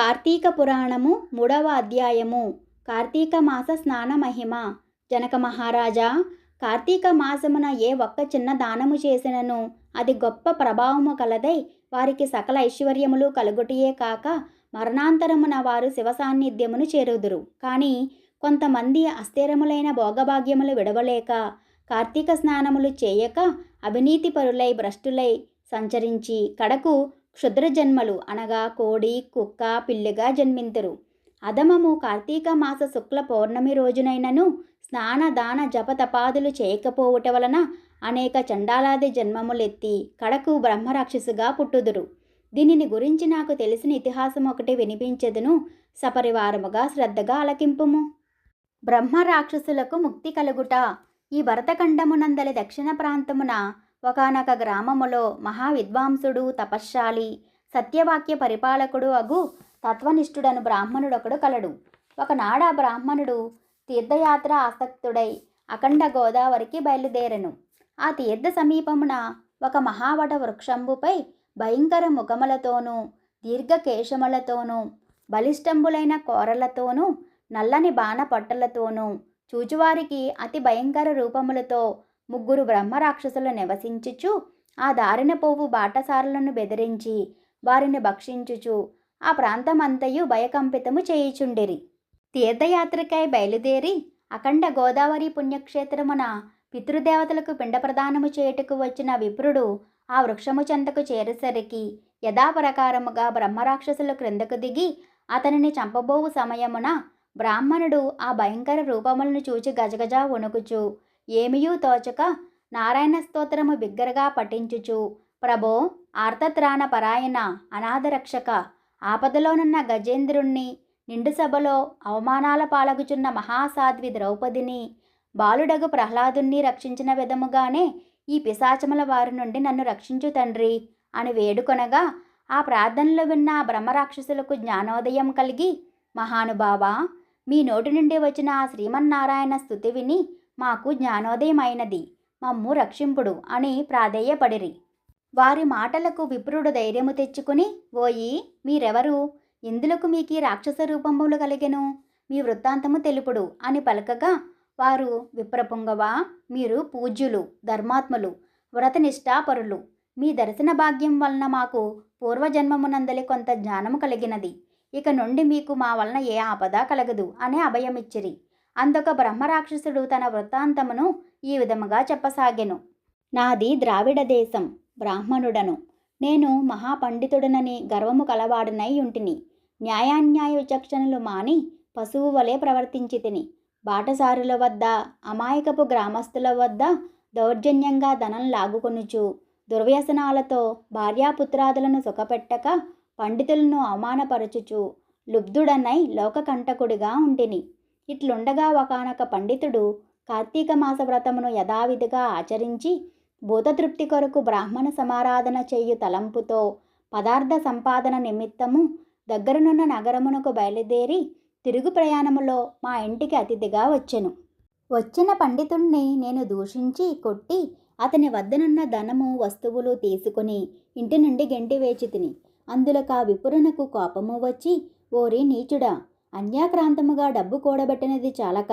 కార్తీక పురాణము మూడవ అధ్యాయము. కార్తీక మాస స్నాన మహిమ. జనక మహారాజా కార్తీక మాసమున ఏ ఒక్క చిన్న దానము చేసినను అది గొప్ప ప్రభావము కలదై వారికి సకల ఐశ్వర్యములు కలుగుటయే కాక మరణాంతరమున వారు శివ సాన్నిధ్యమును చేరుదురు. కానీ కొంతమంది అస్థిరములైన భోగభాగ్యములు విడవలేక కార్తీక స్నానములు చేయక అవినీతి పరులై భ్రష్టులై సంచరించి కడకు క్షుద్ర జన్మలు అనగా కోడి కుక్క పిల్లిగా జన్మింతురు. అధమము కార్తీక మాస శుక్ల పౌర్ణమి రోజునైనను స్నాన దాన జపతపాదులు చేయకపోవుట వలన అనేక చండాలాది జన్మములెత్తి కడకు బ్రహ్మరాక్షసుగా పుట్టుదురు. దీనిని గురించి నాకు తెలిసిన ఇతిహాసం ఒకటి వినిపించదును. సపరివారముగా శ్రద్ధగా ఆలకింపుము. బ్రహ్మరాక్షసులకు ముక్తి కలుగుట. ఈ భరతఖండమునందలి దక్షిణ ప్రాంతమున ఒకనొక గ్రామములో మహావిద్వాంసుడు తపశ్శాలి సత్యవాక్య పరిపాలకుడు అగు తత్వనిష్ఠుడను బ్రాహ్మణుడొకడు కలడు. ఒకనాడ బ్రాహ్మణుడు తీర్థయాత్ర ఆసక్తుడై అఖండ గోదావరికి బయలుదేరెను. ఆ తీర్థ సమీపమున ఒక మహావట వృక్షంబుపై భయంకర ముఖములతోనూ దీర్ఘకేశములతోనూ బలిష్టంబులైన కోరలతోనూ నల్లని బాణపట్టలతోనూ చూచువారికి అతి భయంకర రూపములతో ముగ్గురు బ్రహ్మరాక్షసులు నివసించుచు ఆ దారిన పోవు బాటసారులను బెదిరించి వారిని భక్షించుచు ఆ ప్రాంతమంతయు భయకంపితము చేయుచుండిరి. తీర్థయాత్రకై బయలుదేరి అఖండ గోదావరి పుణ్యక్షేత్రమున పితృదేవతలకు పిండ ప్రదానము చేయుటకు వచ్చిన విప్రుడు ఆ వృక్షము చెంతకు చేరేసరికి యథాప్రకారముగా బ్రహ్మరాక్షసులు క్రిందకు దిగి అతనిని చంపబోవు సమయమున బ్రాహ్మణుడు ఆ భయంకర రూపములను చూచి గజగజ వణుకుచు ఏమియూ తోచక నారాయణ స్తోత్రము బిగ్గరగా పఠించుచు. ప్రభో ఆర్తత్రాణ పరాయణ అనాథరక్షక ఆపదలోనున్న గజేంద్రుణ్ణి నిండు సభలో అవమానాల పాలగుచున్న మహాసాధ్వి ద్రౌపదిని బాలుడగు ప్రహ్లాదుణ్ణి రక్షించిన విధముగానే ఈ పిశాచముల వారి నుండి నన్ను రక్షించు తండ్రి అని వేడుకొనగా ఆ ప్రార్థనలు విన్న బ్రహ్మరాక్షసులకు జ్ఞానోదయం కలిగి మహానుభావా మీ నోటి నుండి వచ్చిన ఆ శ్రీమన్నారాయణ స్థుతి విని మాకు జ్ఞానోదయమైనది. మమ్ము రక్షింపుడు అని ప్రాధేయపడిరి. వారి మాటలకు విప్రుడు ధైర్యము తెచ్చుకుని ఓయి మీరెవరు? ఎందులకు మీకు రాక్షస రూపములు కలిగెను. మీ వృత్తాంతము తెలుపుడు అని పలకగా వారు విప్రపుంగవా మీరు పూజ్యులు ధర్మాత్ములు వ్రతనిష్టాపరులు మీ దర్శన భాగ్యం వలన మాకు పూర్వజన్మమునందలి కొంత జ్ఞానము కలిగినది. ఇక నుండి మీకు మా వలన ఏ ఆపద కలగదు అని అభయమిచ్చిరి. అందొక బ్రహ్మరాక్షసుడు తన వృత్తాంతమును ఈ విధముగా చెప్పసాగెను. నాది ద్రావిడ దేశం బ్రాహ్మణుడను. నేను మహాపండితుడనని గర్వము కలవాడనై ఉంటిని. న్యాయాన్యాయ విచక్షణలు మాని పశువు వలె ప్రవర్తించి తిని బాటసారుల వద్ద అమాయకపు గ్రామస్తుల వద్ద దౌర్జన్యంగా ధనం లాగుకొనుచు దుర్వ్యసనాలతో భార్యాపుత్రాదులను సుఖపెట్టక పండితులను అవమానపరచుచు లుబ్ధుడనై లోకకంటకుడిగా ఉంటిని. ఇట్లుండగా ఒకనొక పండితుడు కార్తీక మాస వ్రతమును యథావిధిగా ఆచరించి భూతతృప్తి కొరకు బ్రాహ్మణ సమారాధన చేయు తలంపుతో పదార్థ సంపాదన నిమిత్తము దగ్గరనున్న నగరమునకు బయలుదేరి తిరుగు ప్రయాణములో మా ఇంటికి అతిథిగా వచ్చెను. వచ్చిన పండితుణ్ణి నేను దూషించి కొట్టి అతని వద్దనున్న ధనము వస్తువులు తీసుకుని ఇంటి నుండి గెంటి వేచి తిని అందులోక విపురునకు కోపము వచ్చి ఓరి నీచుడా అన్యాక్రాంతముగా డబ్బు కూడబెట్టినది చాలక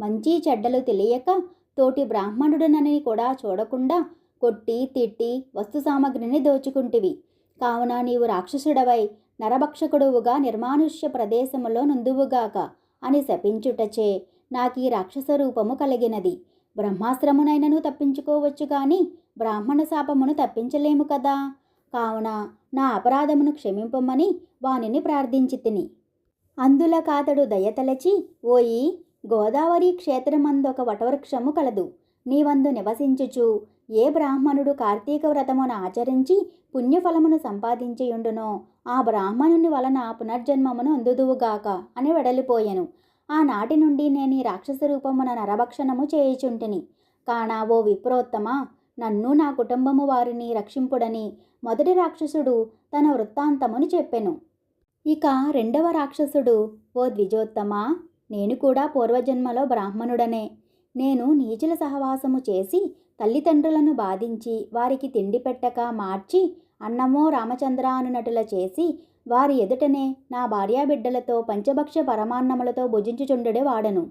మంచి చెడ్డలు తెలియక తోటి బ్రాహ్మణుడనని కూడా చూడకుండా కొట్టి తిట్టి వస్తు సామగ్రిని దోచుకుంటివి. కావున నీవు రాక్షసుడవై నరభక్షకుడువుగా నిర్మానుష్య ప్రదేశములో నుందువుగాక అని శపించుటచే నాకీ రాక్షస రూపము కలిగినది. బ్రహ్మాశ్రమునైనను తప్పించుకోవచ్చు కానీ బ్రాహ్మణ శాపమును తప్పించలేము కదా. కావున నా అపరాధమును క్షమింపమని వానిని ప్రార్థించి తిని అందుల కాతడు దయతలచి ఓయి గోదావరి క్షేత్రమందొక వటవృక్షము కలదు. నీవందు నివసించుచు ఏ బ్రాహ్మణుడు కార్తీక వ్రతమును ఆచరించి పుణ్యఫలమును సంపాదించియుండునో ఆ బ్రాహ్మణుని వలన పునర్జన్మమును అందుదువుగాక అని వెడలిపోయెను. ఆనాటి నుండి నేను ఈ రాక్షస రూపమున నరభక్షణము చేయుచుంటిని. కానా ఓ విప్రోత్తమ నన్ను నా కుటుంబము వారిని రక్షింపుడని మొదటి రాక్షసుడు తన వృత్తాంతమును చెప్పెను. ఇక రెండవ రాక్షసుడు ఓ ద్విజోత్తమా నేను కూడా పూర్వజన్మలో బ్రాహ్మణుడనే. నేను నీచుల సహవాసము చేసి తల్లిదండ్రులను బాధించి వారికి తిండి పెట్టక మార్చి అన్నమో రామచంద్ర అనునటుల చేసి వారి ఎదుటనే నా భార్యాబిడ్డలతో పంచభక్ష పరమాన్నములతో భుజించుచుండడే వాడను.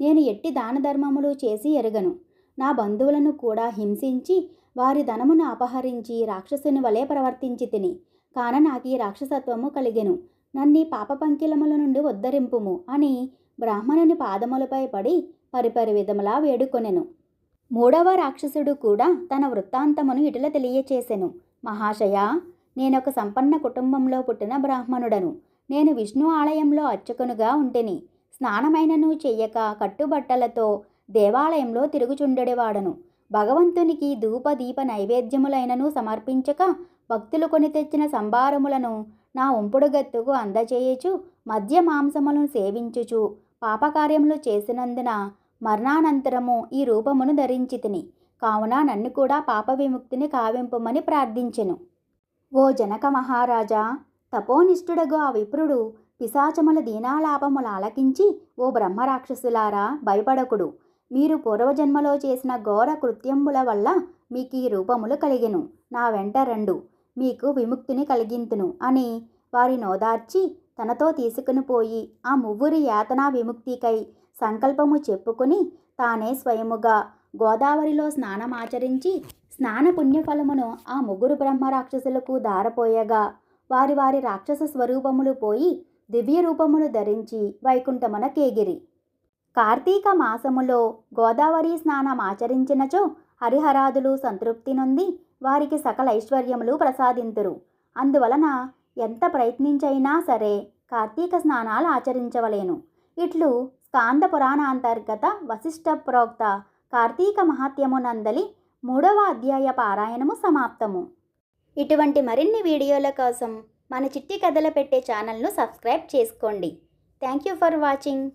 నేను ఎట్టి దాన ధర్మములు చేసి ఎరగను. నా బంధువులను కూడా హింసించి వారి ధనమును అపహరించి రాక్షసుని వలె ప్రవర్తించి తిని కాన నాకు ఈ రాక్షసత్వము కలిగెను. నన్ని పాప పంకిలముల నుండి ఉద్ధరింపుము అని బ్రాహ్మణుని పాదములపై పడి పరిపరి విధములా వేడుకొనెను. మూడవ రాక్షసుడు కూడా తన వృత్తాంతమును ఇటుల తెలియచేసెను. మహాశయ నేనొక సంపన్న కుటుంబంలో పుట్టిన బ్రాహ్మణుడను. నేను విష్ణు ఆలయంలో అర్చకునుగా ఉంటేని. స్నానమైనను చెయ్యక కట్టుబట్టలతో దేవాలయంలో తిరుగుచుండెడివాడను. భగవంతునికి ధూప దీప నైవేద్యములైనను సమర్పించక భక్తులు కొని తెచ్చిన సంభారములను నా ఉంపుడుగత్తుకు అందచేయచు మద్య మాంసములను సేవించుచు పాపకార్యములు చేసినందున మరణానంతరము ఈ రూపమును ధరించి తిని కావున నన్ను కూడా పాప విముక్తిని కావింపమని ప్రార్థించెను. ఓ జనక మహారాజా తపోనిష్ఠుడగు ఆ విప్రుడు పిశాచముల దీనాలాపములు ఆలకించి ఓ బ్రహ్మరాక్షసులారా భయపడకుడు. మీరు పూర్వజన్మలో చేసిన ఘోర కృత్యముల వల్ల మీకు ఈ రూపములు కలిగెను. నా వెంట రెండు. మీకు విముక్తిని కలిగింతును అని వారి నోదార్చి తనతో తీసుకుని పోయి ఆ మువ్వురి యాతనా విముక్తికై సంకల్పము చెప్పుకుని తానే స్వయముగా గోదావరిలో స్నానమాచరించి స్నాన పుణ్యఫలమును ఆ ముగ్గురు బ్రహ్మరాక్షసులకు దారపోయగా వారి వారి రాక్షస స్వరూపములు పోయి దివ్య రూపములు ధరించి వైకుంఠమున కేగిరి. కార్తీక మాసములో గోదావరి స్నానం ఆచరించినచో హరిహరాదులు సంతృప్తి నుండి వారికి సకల ఐశ్వర్యములు ప్రసాదింతురు. అందువలన ఎంత ప్రయత్నించైనా సరే కార్తీక స్నానాలు ఆచరించవలేను. ఇట్లు స్కాంద పురాణాంతర్గత వశిష్ఠ ప్రోక్త కార్తీక మహాత్యమునందలి మూడవ అధ్యాయ పారాయణము సమాప్తము. ఇటువంటి మరిన్ని వీడియోల కోసం మన చిట్టి కథలు పెట్టే ఛానల్ను సబ్స్క్రైబ్ చేసుకోండి. Thank you for watching.